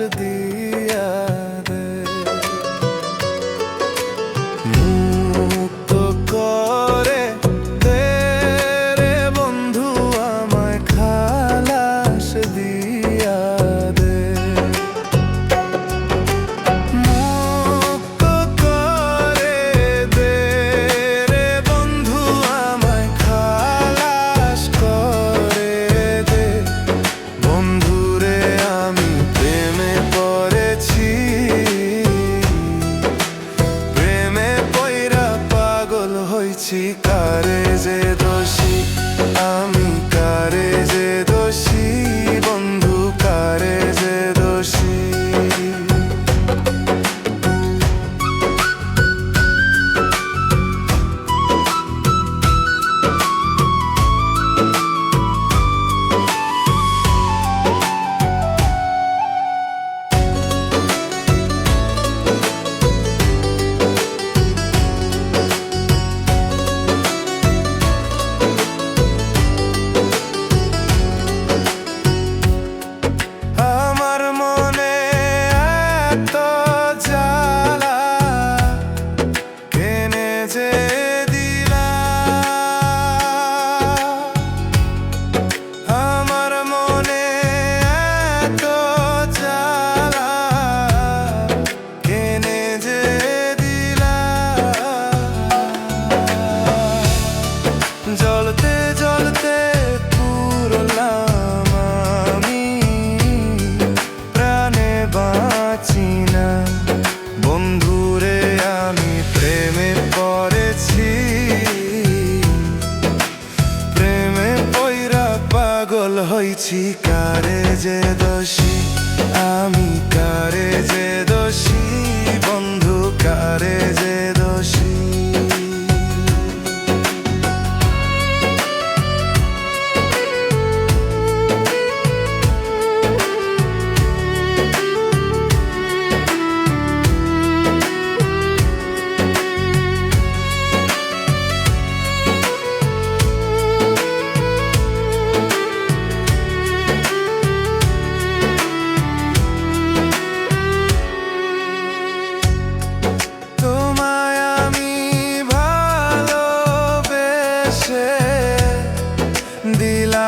দিন হইছি কারে যে দোষী? হইছি কারে যে দোষী? আমি কারে যে দোষী? বন্ধু কারে যে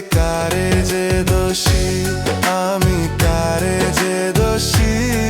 কারে যে দোষী? আমি কারে যে দোষী?